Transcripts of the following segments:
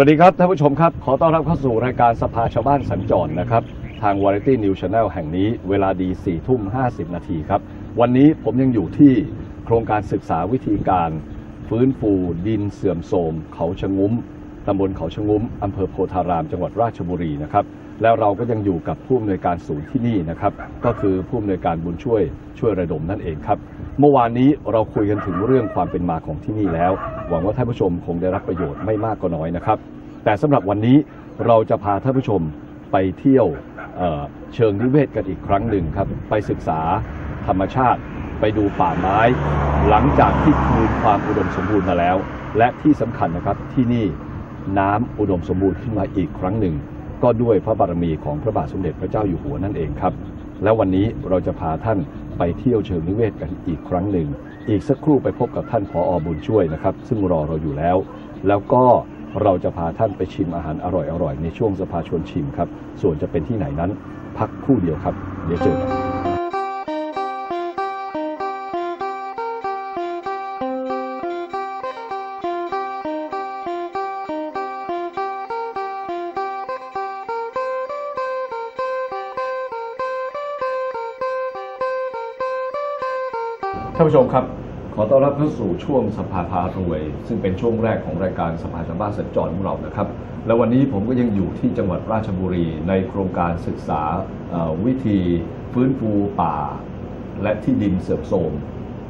สวัสดีครับท่านผู้ชมครับ ขอต้อนรับเข้าสู่รายการสภาชาวบ้านสัญจรนะครับ ทาง Variety News Channel แห่งนี้เวลาดี4ทุ่ม50 นาทีครับ วันนี้ผมยังอยู่ที่โครงการศึกษาวิธีการ ฟื้นฟูดินเสื่อมโทรม เขาชะงุ้มตำบลเขาชะงุ้มอำเภอโพธารามจังหวัดราชบุรีนะครับแล้วเราก็ยังอยู่กับผู้อำนวยการศูนย์ที่นี่นะครับ ก็คือผู้อำนวยการบุญช่วยช่วยระดมนั่นเองครับ เมื่อวานนี้เราคุยกันถึงเรื่องความเป็นมาของที่นี่แล้ว หวังว่าท่านผู้ชมคงได้รับประโยชน์ไม่มากก็น้อยนะครับ แต่สำหรับวันนี้เราจะพาท่านผู้ชมไปเที่ยวเเชิงนิเวศกันอีกครั้งหนึ่งครับ ไปศึกษาธรรมชาติไปดูป่าไม้ หลังจากที่คืนความอุดมสมบูรณ์มาแล้ว และที่สำคัญนะครับที่นี่น้ำอุดมสมบูรณ์ขึ้นมาอีกครั้งหนึ่ง ก็ด้วยพระบารมีของพระบาทสมเด็จพระเจ้าอยู่หัวนั่นเองครับ แล้ววันนี้เราจะพาท่านไปเที่ยวเชิงนิเวศกันอีกครั้งหนึ่ง อีกสักครู่ไปพบกับท่านผออบุญช่วยนะครับ ซึ่งรอเราอยู่แล้ว แล้วก็เราจะพาท่านไปชิมอาหารอร่อยๆในช่วงสภาชวนชิมครับ ส่วนจะเป็นที่ไหนนั้น พักครู่เดียวครับ เดี๋ยวเจอกัน ผู้ชมครับ ขอต้อนรับเข้าสู่ช่วงสภาพารวย ซึ่งเป็นช่วงแรกของรายการสภาชาวบ้านสัญจรของเรานะครับ และวันนี้ผมก็ยังอยู่ที่จังหวัดราชบุรีในโครงการศึกษาวิธีฟื้นฟูป่า และที่ดินเสื่อมโทรม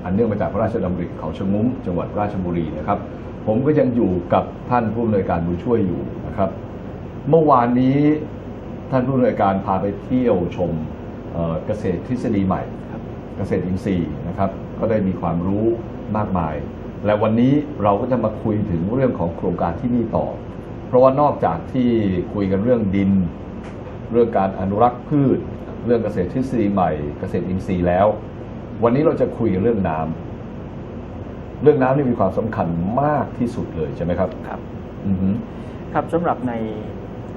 อันเนื่องมาจากพระราชดำริเขาชะงุ้มจังหวัดราชบุรีนะครับ ผมก็ยังอยู่กับท่านผู้อำนวยการบุญช่วยอยู่นะครับ เมื่อวานนี้ท่านผู้อำนวยการพาไปเที่ยวชมเกษตรทฤษฎีใหม่เกษตรอินทรีย์นะครับ ก็ได้มีความรู้มากมาย และวันนี้เราก็จะมาคุยถึงเรื่องของโครงการที่นี่ต่อ เพราะว่านอกจากที่คุยกันเรื่องดิน เรื่องการอนุรักษ์พืช เรื่องเกษตรทฤษฎีใหม่ เกษตรอินทรีย์แล้ว วันนี้เราจะคุยกันเรื่องน้ำเรื่องน้ำนี่มีความสำคัญมากที่สุดเลยใช่ไหมครับครับอือฮึครับสำหรับใน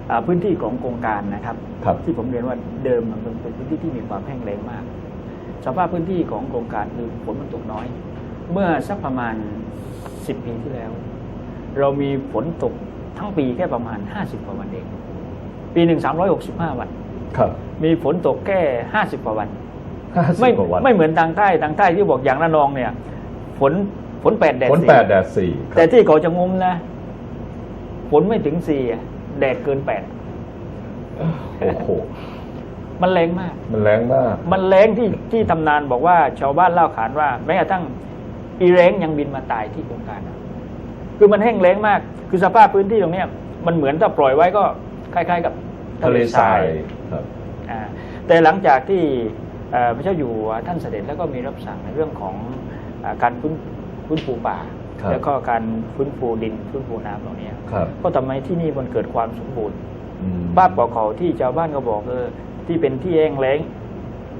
อ่าพื้นที่ของโครงการนะครับครับที่ผมเรียนว่าเดิมมันเป็นพื้นที่ที่มีความแห้งแล้งมาก สภาพพื้นที่ของโครงการคือฝนมันตกน้อย เมื่อสักประมาณ 10 ปีที่แล้ว เรามีฝนตกทั้งปีแค่ประมาณ 50กว่าวันเอง ปีหนึ่ง365 วันครับ มีฝนตกแค่ 50กว่าวันห้าสิบไม่กว่าวันไม่เหมือนทางใต้ทางใต้ที่บอกอย่างระนองเนี่ย ฝนฝนแปดแดดฝนสี่แปดแดดสี่ครับแต่ที่เขาจะงุ้มนะฝนไม่ถึงสี่อะแดดเกินแปดโอ้โห มันแรงมาก มันแรงมาก มันแรงที่ที่ตำนานบอกว่า ชาวบ้านเล่าขานว่า แม้กระทั่งอีแรงยังบินมาตายที่โครงการอะคือมันแห้งแล้งมาก คือสภาพพื้นที่ตรงเนี้ยมันเหมือนถ้าปล่อยไว้ก็คล้าย ๆ กับทะเลทรายครับอ่าแต่หลังจากที่เอ่อพระเจ้าอยู่หัวท่านเสด็จแล้วก็มีรับสั่งในเรื่องของอาการฟื้นฟื้นฟูป่าครับแล้วก็การฟื้นฟูดินฟื้นฟูน้ำเหล่านี้ครับก็ทำให้ที่นี่มันเกิดความสมบูรณ์อืมบ้านเก่าๆที่ชาวบ้านก็บอกเออ ที่เป็นที่แห้งแล้ง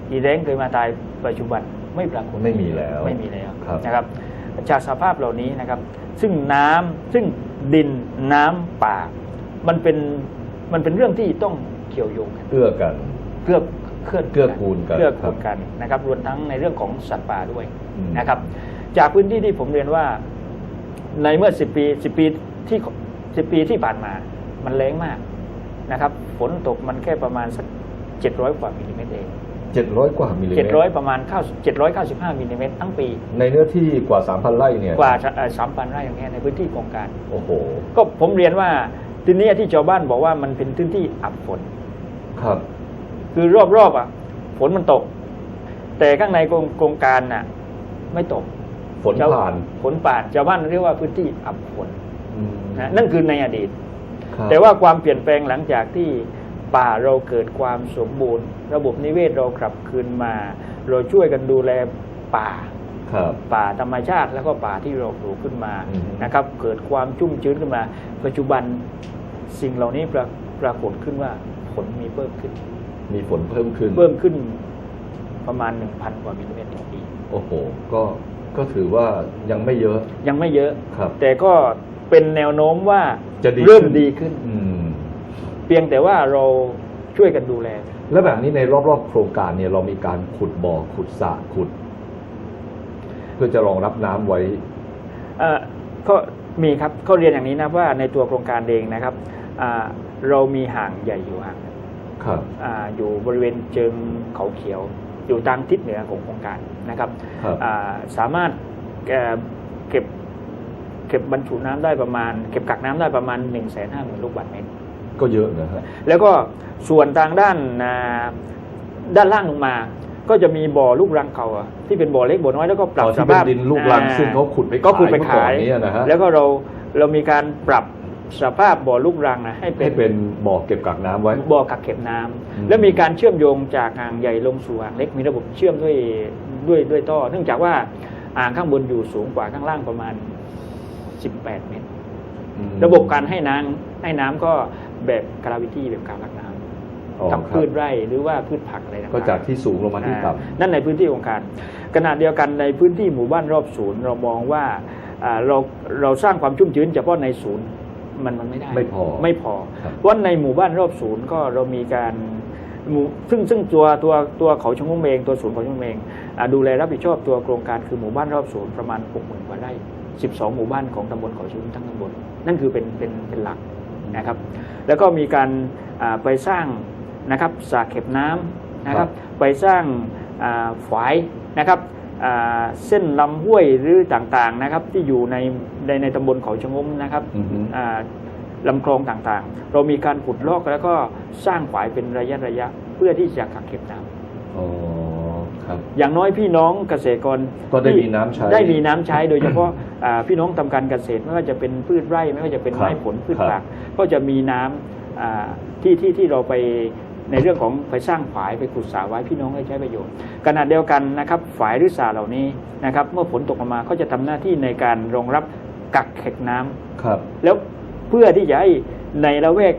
อีแล้งเคยมาตายปัจจุบันไม่ปรากฏไม่มีแล้วไม่มีแล้วครับนะครับ จากสภาพเหล่านี้นะครับ ซึ่งน้ำซึ่งดินน้ำป่า มันเป็นมันเป็นเรื่องที่ต้องเกี่ยวโยงกันเอื้อกันเกื้อเกื้อเกื้อกูลกันเกื้อครักูบลกันนะครับรวมทั้งในเรื่องของสัตว์ป่าด้วยอืมนะครับ จากพื้นที่ที่ผมเรียนว่า ในเมื่อสิปีสิปีที่สิปีที่ผ่านมา มันแรงมากนะครับ ฝนตกมันแค่ประมาณสัก เจ็ดร้อยกว่ามิลลิเมตรเองเจ็ดร้อยกว่ามิลลิเมเจ็ดตรร้อยประมาณเจ็ดร้อยเก้าสิบห้ามิลลิเมตรทั้งปี ในเนื้อที่กว่าสามพันไร่เนี่ยกว่าสามพันไร่อย่างเงี้ยในพื้นที่โครงการโอ้โหก็ผมเรียนว่าทีนี้ที่ชาวบ้านบอกว่ามันเป็นพื้นที่อับฝนครับ คือรอบๆอะฝนมันตก แต่ข้างในโครงโครงการน่ะ ไม่ตกฝนผ่านฝนป่านชาวบ้านเรียกว่าพื้นที่อับฝนอืมนะนั่นคือในอดีตครับแต่ว่าความเปลี่ยนแปลงหลังจากที่ ป่าเราเกิดความสมบูรณ์ ระบบนิเวศเรากลับคืนมา เราช่วยกันดูแลป่าครับป่าธรรมชาติแล้วก็ป่าที่เราปลูกขึ้นมาอืมนะครับ เกิดความชุ่มชื้นขึ้นมา ปัจจุบันสิ่งเหล่านี้ปราปรากฏขึ้นว่าฝนมีเพิ่มขึ้น มีฝนเพิ่มขึ้น เพิ่มขึ้นประมาณ 1,000 กว่ามิลลิเมตรต่อปี โอ้โห ก็ก็ถือว่ายังไม่เยอะ ยังไม่เยอะครับแต่ก็เป็นแนวโน้มว่าจะดีเริ่มขึ้นดีขึ้นอืมเพียงแต่ว่าเราช่วยกันดูแล แล้วแบบนี้ในรอบๆโครงการเนี่ยเรามีการขุดบ่อขุดสระขุด เพื่อจะรองรับน้ำไว้เอ่อก็มีครับเขาเรียนอย่างนี้นะว่าในตัวโครงการเองนะครับอ่าเรามีห่างใหญ่อยู่ห่างครับอาอยู่บริเวณเชิงเขาเขียว อยู่ทางทิศเหนือของโครงการนะครับครับอ่าสามารถเอ่อเก็บเก็บบรรจุน้ำได้ประมาณ เก็บกักน้ำได้ประมาณ1นึ่งแสนห้าหมื่นลูกบาศก์เมตร ก็เยอะนะฮะแล้วก็ส่วนทางด้านอ่าด้านล่างลงมาก็จะมีบ่อลูกรังเขาอะที่เป็นบ่อเล็กบ่อน้อยแล้วก็ปรับอ๋อสที่เป็นภาพดินลูกรังอ่ซึ่งเขาขุดไปก็ขุดไปขายขายเมื่อก่อนนี้นะฮะแล้วก็เราเรามีการปรับสภาพบ่อลูกรังนะให้เป็ให้นเป็นบ่อเก็บกักน้ำไว้บ่อกักเก็บน้ำอืมแล้วมีการเชื่อมโยงจากอ่างใหญ่ลงสู่อ่างเล็กมีระบบเชื่อมด้วยด้วยด้วยท่อ เนื่องจากว่าอ่างข้างบนอยู่สูงกว่าข้างล่างประมาณ 18 เมตรอืมระบบการให้น้ำให้น้ำก็ แบบกราวิตี้แบบการลักน้อ๋อำกับครับพืชไร่หรือว่าพืชผักอะไรต่างๆก็จากที่สูงลงมาที่อ่าต่นั่นในพื้นที่องค์การขณะเดียวกันในพื้นที่หมู่บ้านรอบศูนย์เรามองว่าอ่าเราเราสร้างความชุ่มชื้นเฉพาะในศูนย์มันมันไม่ได้ำไม่พอไม่พอครับเพราะในหมู่บ้านรอบศูนย์ก็เรามีการหมู่ซึ่งซึ่งตัวตัวตัวเขาชะงมเองตัวศูนย์เขาชะงมเองอ่าดูแลรับผิดชอบตัวโครงการคือหมู่บ้านรอบศูนย์ประมาณ6 0,000กว่าไร่ 12 หมู่บ้านของตำบลเขาชื้นทั้งตำบลนั่นคือเป็นเป็นเป็นหลัก นะครับ แล้วก็มีการอ่าไปสร้างนะครับสระเก็บน้ำนะครับ ไปสร้างอ่าฝายนะครับอ่าเส้นลำห้วยหรือต่างๆนะครับ ที่อยู่ในในในตำบลเขาชะงมนะครับอือฮึอ่าลำคลองต่างๆ เรามีการขุดลอกแล้วก็สร้างฝายเป็นระยะระยะเพื่อที่จะกักเก็บน้ำ อ๋อครับอย่างน้อยพี่น้องเกษตรกรก็ได้ที่มีน้ำใช้ได้มีน้ำใช้โดยเฉพาะอ่าพี่น้องทำการเกษตรไม่ว่าจะเป็นพืชไร่ไม่ว่าจะเป็นครับไม้ผลพืชครับผักก็จะมีน้ำอ่าที่ที่ที่เราไปในเรื่องของไปสร้างฝายไปขุดสระไว้พี่น้องได้ใช้ประโยชน์ขณะเดียวกันนะครับฝายหรือสระเหล่านี้นะครับเมื่อฝนตกลงมาก็จะทำหน้าที่ในการรองรับกักเก็บน้ำครับ แล้วเพื่อที่จะให้ในละแวก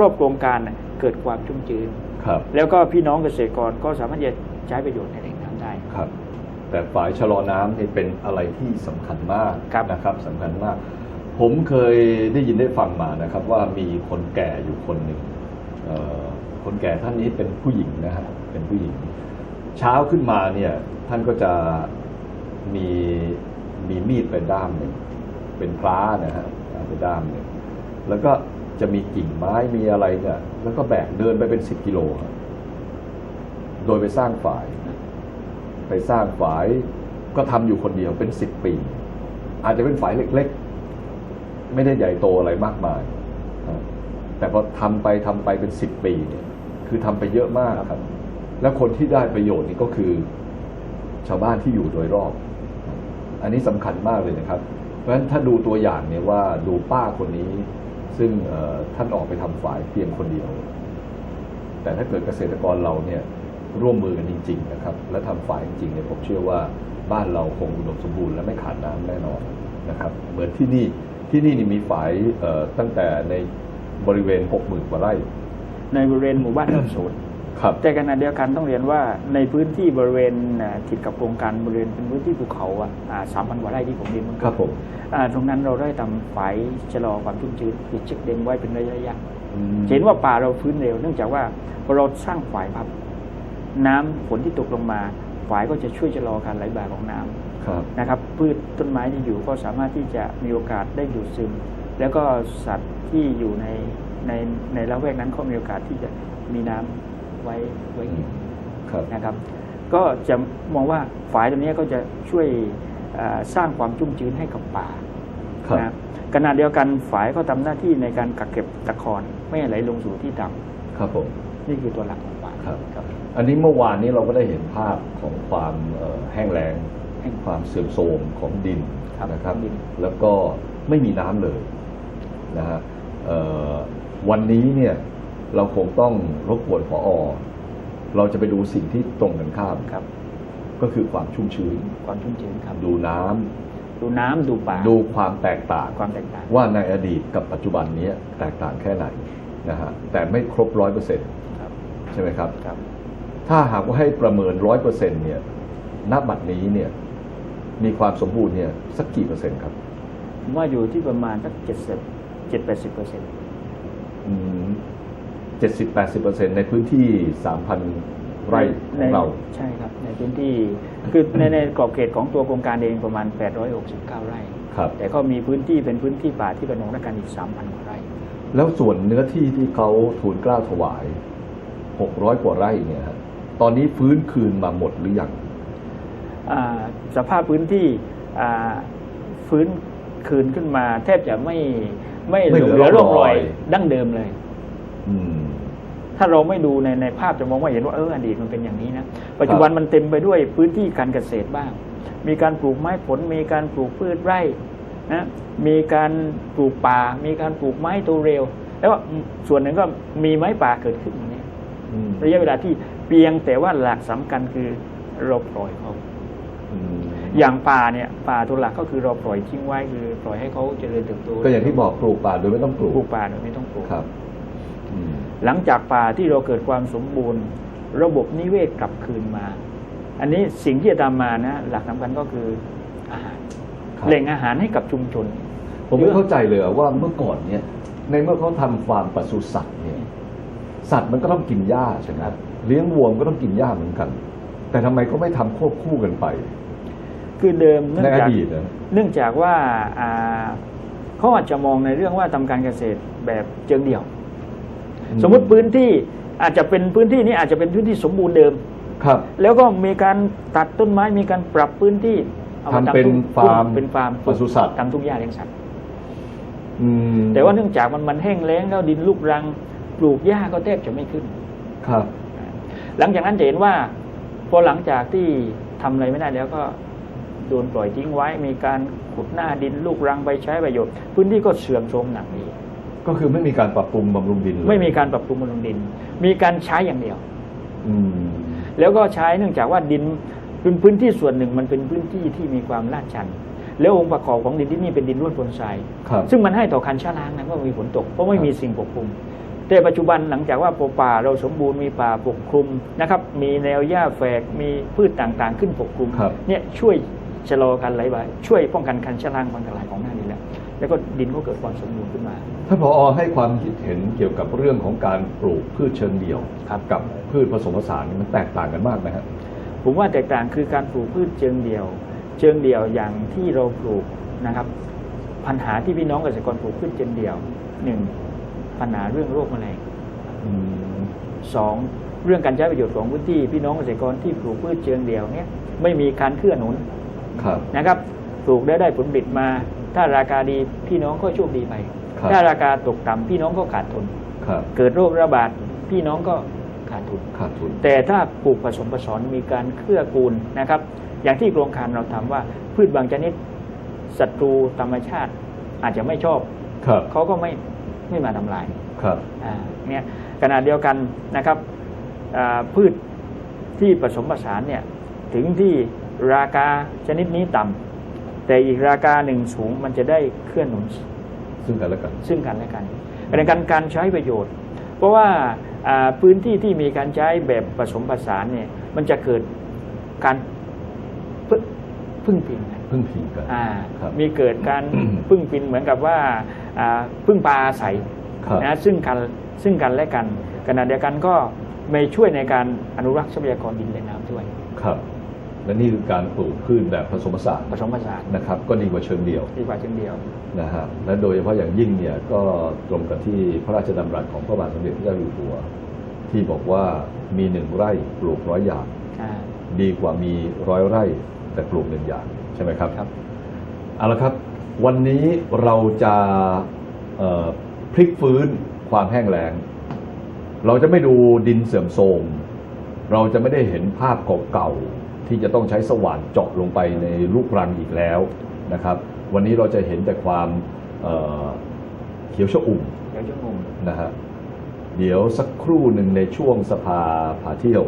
รอบๆโครงการน่ะเกิดความชุ่มชื้นครับแล้วก็พี่น้องเกษตรกรก็สามารถจะใช้ประโยชน์ในแหล่ง น้ำได้ครับแต่ฝายชะลอน้ำนี่เป็นอะไรที่สำคัญมากครับนะครับสำคัญมาก ผมเคยได้ยินได้ฟังมานะครับ ว่ามีคนแก่อยู่คนหนึ่งเอ่อคนแก่ท่านนี้เป็นผู้หญิงนะฮะเป็นผู้หญิง เช้าขึ้นมาเนี่ยท่านก็จะมีมีมีดเป็นด้ามหนึ่งเป็นพร้านะฮะเป็นด้ามหนึ่งแล้วก็จะมีกิ่งไม้มีอะไรเนี่ยแล้วก็แบกเดินไปเป็นสิบกิโลครับโดยไปสร้างฝ่าย ไปสร้างฝายก็ทำอยู่คนเดียวเป็นสิบปี อาจจะเป็นฝายเล็กๆ ไม่ได้ใหญ่โตอะไรมากมายครับแต่พอทำไปทำไปเป็นสิบปีเนี่ยคือทำไปเยอะมากครับ แล้วคนที่ได้ประโยชน์นี่ก็คือชาวบ้านที่อยู่โดยรอบ อันนี้สำคัญมากเลยนะครับ เพราะฉะนั้นถ้าดูตัวอย่างเนี่ยว่าดูป้าคนนี้ ซึ่งเอ่อท่านออกไปทำฝายเพียงคนเดียว แต่ถ้าเกิดเกษตรกรเราเนี่ย ร่วมมือกันจริง ๆ นะครับ และทำฝ่ายจริงๆเนี่ยผมเชื่อว่าบ้านเราคงอุดมสมบูรณ์และไม่ขาดน้ำแน่นอนนะครับ เหมือนที่นี่ที่นี่นี่มีฝ่ายเอ่อตั้งแต่ในบริเวณ 6 0,000กว่าไร่ ในบริเวณหมู่บ้านรอบศูนย์ครับแต่ขณะเดียวกันต้องเรียนว่าในพื้นที่บริเวณอ่าติดกับโครงการบริเวณเป็นพื้นที่ภูเขาอะสามพันกว่าไร่ที่ผมเรียนเมื่อคกี้รับผมอ่าตรงนั้นเราได้ทำฝายชะลอความชุ่มชื้นคือเช็คเดมไว้เป็นระยะระยะอืมเห็นว่าป่าเราฟื้นเร็ว เนื่องจากว่าพอเราสร้างฝายพับ น้ำฝนที่ตกลงมาฝายก็จะช่วยชะลอการไหลบ่าของน้ำครับนะครับ พืชต้นไม้ที่อยู่ก็สามารถที่จะมีโอกาสได้ดูดซึม แล้วก็สัตว์ที่อยู่ในในในละแวกนั้นก็มีโอกาสที่จะมีน้ำไว้ไว้กินครับนะครับ ก็จะมองว่าฝายตัวนี้ก็จะช่วยเอ่อสร้างความชุ่มชื้นให้กับป่าครับนะขณะเดียวกันฝายก็ทำหน้าที่ในการกักเก็บตะกอนไม่ให้ไหลลงสู่ที่ต่ำครับผมนี่คือตัวหลักของฝาย ครับครับ อันนี้เมื่อวานนี้เราก็ได้เห็นภาพของความเอ่อแห้งแล้งแห้งความเสื่อมโทรมของดินครับนะครับดินแล้วก็ไม่มีน้ำเลยนะฮะเอ่อวันนี้เนี่ยเราคงต้องรบกวนพออเราจะไปดูสิ่งที่ตรงกันข้ามครับ ก็คือความชุ่มชื้น ความชุ่มชื้นครับดูน้ำดูน้ำดูป่า ดูความแตกต่างความแตกต่าง ว่าในอดีตกับปัจจุบันนี้แตกต่างแค่ไหนนะฮะแต่ไม่ครบร้อยเปอร์เซ็นต์ครับ ใช่ไหมครับครับ ถ้าหากว่าให้ประเมินร้อยเปอร์เซ็นต์เนี่ยณบัดนี้เนี่ยมีความสมบูรณ์เนี่ยสักกี่เปอร์เซ็นต์ครับผมว่าอยู่ที่ประมาณสักเจ็ดสิบเจ็ดแปดสิบเปอร์เซ็นต์เจ็ดสิบแปดสิบเปอร์เซ็นต์ในพื้นที่สามพันไร่ของเราใช่ครับ ในพื้นที่คือในในกรอบเขตของตัวโครงการเองประมาณ 869 ไร่ครับแต่ก็มีพื้นที่เป็นพื้นที่ป่าที่เป็นของราชการอีก 3,000 กว่าไร่ แล้วส่วนเนื้อที่ที่เขาทูลเกล้าถวาย 600 กว่าไร่เนี่ยฮะตอนนี้ฟื้นคืนมาหมดหรือยังอ่าสภาพพื้นที่อ่าฟื้นคืนขึ้นมา แทบจะไม่ไม่ไม่หลเหงลืเหลืออร่องรอยร่องรอยดั้งเดิมเลยอืมถ้าเราไม่ดูในในภาพจะมองว่าเห็นว่าเอออดีตมันเป็นอย่างนี้นะปัจจุบันมันเต็มไปด้วยพื้นที่การเกษตรบ้าง มีการปลูกไม้ผล มีการปลูกพืชไร่นะมีการปลูกป่า มีการปลูกไม้ตัวเร็ว แล้วก็ส่วนหนึ่งก็มีไม้ป่าเกิดขึ้นอย่างนี้อืม ระยะเวลาที่เพียงแต่ว่าหลักสำคัญคือเราปล่อยเขาอืมอย่างป่าเนี่ยป่าตัวหลักก็คือเราปล่อยทิ้งไว้คือ ปล่อยให้เขาเจริญเติบโตก็อย่างที่บอกปลูกป่าโดยไม่ต้องปลูกปลูกป่าโดยไม่ต้องปลูกครับอืมหลังจากป่าที่เราเกิดความสมบูรณ์ ระบบนิเวศกลับคืนมา อันนี้สิ่งที่จะตามมานะหลักสำคัญก็คืออาหารครับแหล่งอาหารให้กับชุมชน ผมไม่เข้าใจเลยอะว่าเมื่อก่อนเนี่ยในเมื่อเขาทำฟาร์มปศุสัตว์เนี่ย สัตว์มันก็ต้องกินหญ้าใช่ไหมครับเลี้ยงวัวมันก็ต้องกินหญ้าเหมือนกัน แต่ทำไมเขาไม่ทำควบคู่กันไป คือเดิมเนื่อในงอจากดีตนะเนื่องจากว่าอ่าเขาอาจจะมองในเรื่องว่าทำการเกษตรแบบเชิงเดี่ยว สมมติพื้นที่อาจจะเป็นพื้นที่นี้อาจจะเป็นพื้นที่สมบูรณ์เดิมครับ แล้วก็มีการตัดต้นไม้มีการปรับพื้นที่อมทำเป็นทุ่งฟาร์มเป็นฟาร์มปศุสัตว์ทำทุ่งหญ้าเลี้ยงสัตว์อืมแต่ว่าเนื่องจากมันมันแห้งแล้งแล้วดินลูกรัง ปลูกหญ้าก็แทบจะไม่ขึ้น ครับ หลังจากนั้นจะเห็นว่าพอหลังจากที่ทำอะไรไม่ได้แล้วก็โดนปล่อยทิ้งไว้ มีการขุดหน้าดินลูกรังไปใช้ประโยชน์ พื้นที่ก็เสื่อมโทรมหนักอีกก็คือไม่มีการปรับปรุงบำรุงดินเลยไม่มีการปรับปรุงบำรุงดิน มีการใช้อย่างเดียวอืมแล้วก็ใช้เนื่องจากว่าดินเป็นพื้นที่ส่วนหนึ่งมันเป็นพื้นที่ที่มีความลาดชัน แล้วองค์ประกอบของดินที่นี่เป็นดินร่วนปนทรายครับซึ่งมันให้ต่อการชะล้างนะว่ามีฝนตกเพราะไม่มีสิ่งปกคลุม แต่ปัจจุบันหลังจากว่าป่าเราสมบูรณ์มีป่าปกคลุมนะครับ มีแนวหญ้าแฝกมีพืชต่างๆ ขึ้นปกคลุมครับเนี่ยช่วยชะลอการไหลบ่าช่วยป้องกันการชะล้างความกระไหลของหน้าดินแล้ว แล้วก็ดินก็เกิดความสมบูรณ์ขึ้นมาท่านผอให้ความคิดเห็นเกี่ยวกับเรื่องของการปลูกพืชเชิงเดี่ยวครับกับพืชผสมผสานนี่มันแตกต่างกันมากนะฮะผมว่าแตกต่างคือการปลูกพืชเชิงเดี่ยว เชิงเดี่ยวอย่างที่เราปลูกนะครับ ปัญหาที่พี่น้องเกษตรกรปลูกพืชเชิงเดี่ยวหนึ่ง ปัญหาเรื่องโรคแมลงอืมสองเรื่องการใช้ประโยชน์ของพื้นที่พี่น้องเกษตรกรที่ปลูกพืชเชิงเดี่ยวเนี่ยไม่มีการเคลื่อนหนุนครับนะครับปลูกได้ได้ผลผลิตมา ถ้าราคาดีพี่น้องก็โชคดีไปครับถ้าราคาตกต่ำพี่น้องก็ขาดทุนครับเกิดโรคระบาดพี่น้องก็ขาดทุนขาดทุน แต่ถ้าปลูกผสมผสานมีการเคลื่อกูลนะครับ อย่างที่โครงการเราทำว่าพืชบางชนิดศัตรูธรรมชาติอาจจะไม่ชอบครับเขาก็ไม่ ไม่มาทำลายครับอ่าเนี่ยขณะเดียวกันนะครับอ่าพืชที่ผสมผสานเนี่ยถึงที่ราคาชนิดนี้ต่ำแต่อีกราคาหนึ่งสูงมันจะได้เคลื่อนหนุนซึ่งกันและกัน ซึ่งกันและกันในการการใช้ประโยชน์ เพราะว่าอ่าพื้นที่ที่มีการใช้แบบผสมผสานเนี่ยมันจะเกิดการพึ่งพึ่งพิงกันพึ่งพิงกันอ่าครับมีเกิดการพึ่งพิงเหมือนกับว่าอ่า พึ่งปลาอาศัยครับนะซึ่งกันซึ่งกันและกันขณะเดียวกันก็ไม่ช่วยในการอนุรักษ์ทรัพยากรดินและน้ำด้วยครับและนี่คือการปลูกพืชแบบผสมผสานผสมผสานนะครับก็ดีกว่าเชิงเดี่ยวดีกว่าเช่นเดียวนะฮะและโดยเฉพาะอย่างยิ่งเนี่ยก็ตรงกับที่พระราชดำรัสของพระบาทสมเด็จพระเจ้าอยู่หัว ที่บอกว่ามีหนึ่งไร่ปลูกร้อยอย่างอ่าดีกว่ามีร้อยไร่แต่ปลูกหนึ่งอย่างใช่ไหมครับครับเอาละครับ วันนี้เราจะเอ่อพลิกฟื้นความแห้งแล้ง เราจะไม่ดูดินเสื่อมโทรม เราจะไม่ได้เห็นภาพเก่าๆที่จะต้องใช้สว่านเจาะลงไปในลูกรังอีกแล้วนะครับ วันนี้เราจะเห็นแต่ความเอ่อเขียวชอุ่มเดี๋ยวจะงงนะฮะเดี๋ยวสักครู่หนึ่งในช่วงสภาพาเที่ยว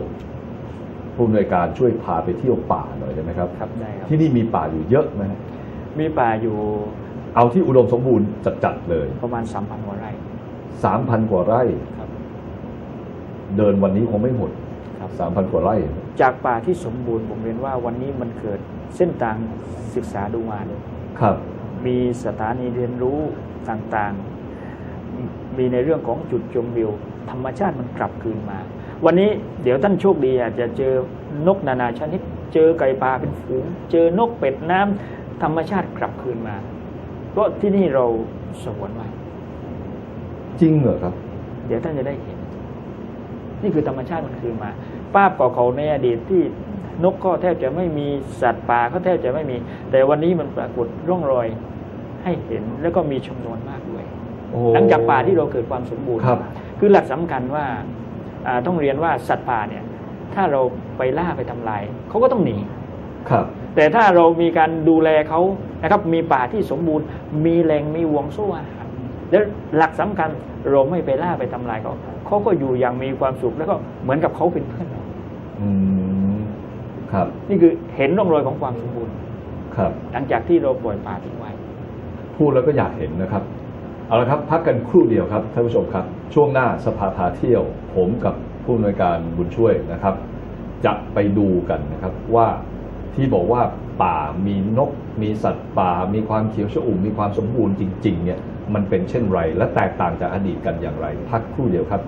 ผู้อำนวยการช่วยพาไปเที่ยวป่าหน่อยได้ไหมครับครับได้ครับที่นี่มีป่าอยู่เยอะไหมฮะ มีป่าอยู่เอาที่อุดมสมบูรณ์จัดๆเลยประมาณ 3,000กว่าไร่3,000กว่าไร่ครับ เดินวันนี้คงไม่หมดครับ3,000กว่าไร่ จากป่าที่สมบูรณ์ผมเรียนว่าวันนี้มันเกิดเส้นทางศึกษาดูงานครับ มีสถานีเรียนรู้ต่างๆ มีในเรื่องของจุดชมวิว ธรรมชาติมันกลับคืนมา วันนี้เดี๋ยวท่านโชคดีอาจจะเจอนกนานาชนิด เจอไก่ป่าเป็นฝูง เจอนกเป็ดน้ำ ธรรมชาติกลับคืนมา เพราะที่นี่เราสงวนไว้จริงเหรอครับ เดี๋ยวท่านจะได้เห็น นี่คือธรรมชาติมันคืนมาป้าบเก่าๆในอดีตที่นกก็แทบจะไม่มีสัตว์ป่าก็แทบจะไม่มี แต่วันนี้มันปรากฏร่องรอยให้เห็นแล้วก็มีจำนวนมากด้วยโอ้หลังจากป่าที่เราเกิดความสมบูรณ์ครับคือหลักสำคัญว่าอ่าต้องเรียนว่าสัตว์ป่าเนี่ย ถ้าเราไปล่าไปทำลายเขาก็ต้องหนีครับ แต่ถ้าเรามีการดูแลเขานะครับ มีป่าที่สมบูรณ์ มีแหล่งมีห่วงโซ่อาหารแล้วหลักสำคัญเราไม่ไปล่าไปทำลายเขาเขาก็อยู่อย่างมีความสุขแล้วก็เหมือนกับเขาเป็นเพื่อนเราอืมครับ นี่คือเห็นร่องรอยของความสมบูรณ์ ครับ หลังจากที่เราปล่อยป่าทิ้งไว้ พูดแล้วก็อยากเห็นนะครับ เอาละครับ พักกันครู่เดียวครับท่านผู้ชมครับ ช่วงหน้าสภาพาเที่ยว ผมกับผู้อำนวยการบุญช่วยนะครับ จะไปดูกันนะครับว่า ที่บอกว่าป่ามีนก มีสัตว์ป่า มีความเขียวชอุ่มมีความสมบูรณ์จริงๆเนี่ยมันเป็นเช่นไร และแตกต่างจากอดีตกันอย่างไร พักครู่เดียวครับ